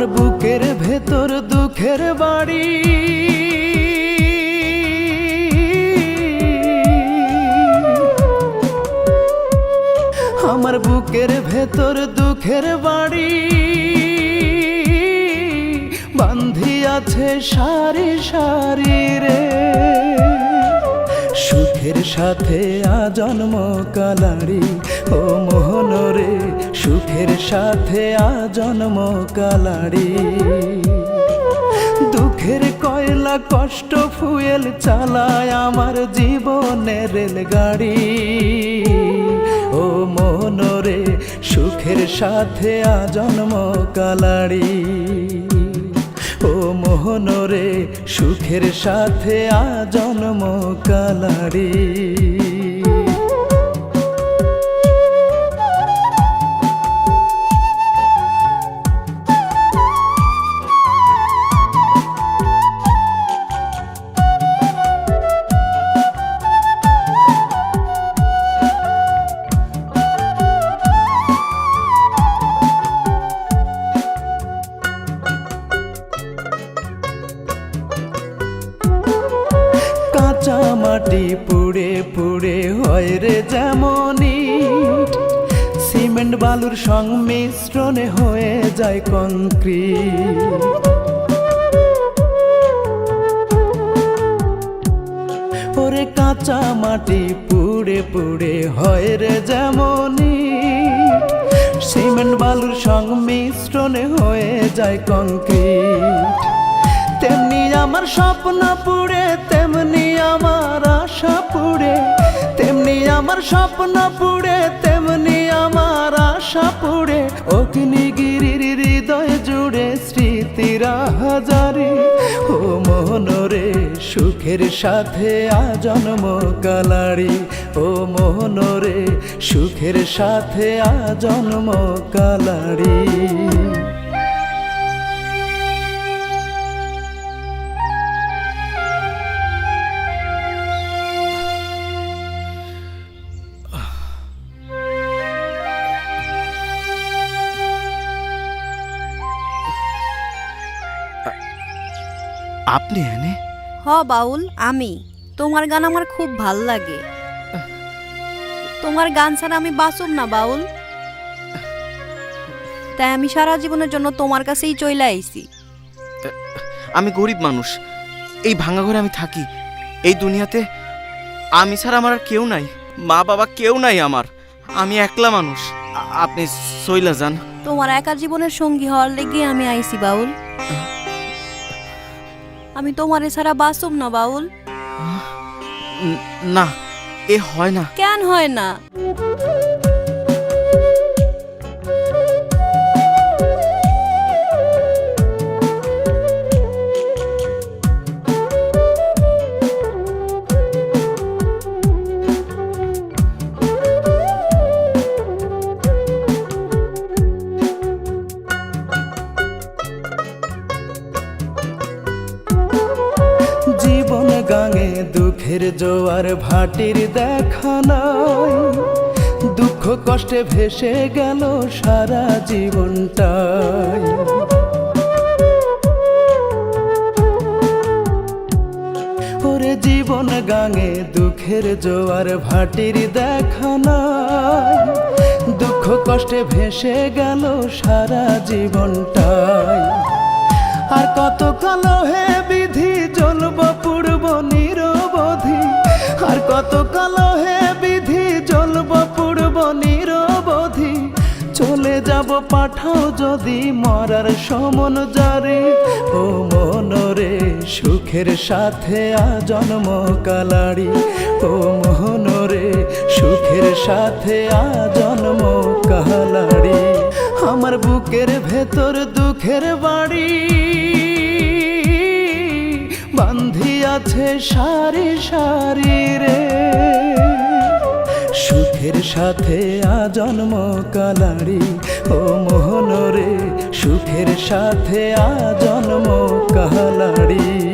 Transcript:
আমার বুকের ভেতর দুঃখের বাড়ি। আমার বুকের ভেতর দুঃখের বাড়ি। বান্ধি আছে সারি সারি রে। সুখের সাথে আজন্ম কালাড়ি। ও মোহন রে, সুখের সাথে আজন্ম কালাড়ি। দুঃখের কয়লা কষ্ট ফুয়েল চালায় আমার জীবনের রেলগাড়ি। ও মন রে, সুখের সাথে আজন্ম কালাড়ি। ও মোহন রে সুখের সাথে আজন্ম কালাড়ি মাটি পুড়ে পুড়ে হয় রে যেমনই। সিমেন্ট বালুর সংমিশ্রণে হয়ে যায় কংক্রিট ওরে কাঁচা মাটি পুড়ে পুড়ে হয় রে যেমনই। সিমেন্ট বালুর সংমিশ্রণে হয়ে যায় কংক্রিট তেমনি আমার স্বপ্ন পুড়ে, তেমনি আমার স্বপ্ন পুড়ে, তেমনি আমার আশা পুড়ে। অগ্নিগিরির হৃদয় জুড়ে স্মৃতিরা হাজারি ও মোহনরে সুখের সাথে আজন্ম কালাড়ি। ও মোহনরে সুখের সাথে আজন্ম কালাড়ি। আপনি এনে? হ বাউল আমি। তোমার গান আমার খুব ভালো লাগে। তোমার গান ছাড়া আমি বাসুম না বাউল। তাই আমি সারা জীবনের জন্য তোমার কাছেই চলে আইছি। আমি গরিব মানুষ। এই ভাঙা ঘরে আমি থাকি। এই দুনিয়াতে আমি ছাড়া আমার আর কেউ নাই। মা বাবা কেউ নাই আমার। আমি একলা মানুষ। আপনি সইলা যান। তোমার একা জীবনের সঙ্গী হওয়ার লেগে আমি আইছি বাউল। আমি তোমারে ছাড়া বাসুম না বাউল। না এ হয় না। কেন হয় না? গাঙে দুঃখের জোয়ার ভাটির দেখা নাই। দুঃখ কষ্টে ভেসে গেল সারা জীবনটাই। ওরে জীবন গাঙে দুঃখের জোয়ার ভাটির দেখা নাই। দুঃখ কষ্টে ভেসে গেল সারা জীবনটাই। আর কত কালো হে বিধি জ্বলব পূর্ব নিরবধি? আর কত হে বিধি জ্বলব পূর্ব নিরবধি? চলে যাব পাঠাও যদি মরার সমন জারি। ও মনরে সুখের সাথে আ আজন্ম কালাড়ি। ও মোহনরে সুখের সাথে আজন্ম বুকের ভেতর দুঃখের বাড়ি। বান্ধি আছে সারি সারি রে। সুখের সাথে আজন্ম কালারি ও মোহন রে, সুখের সাথে আজন্ম কালাড়ি।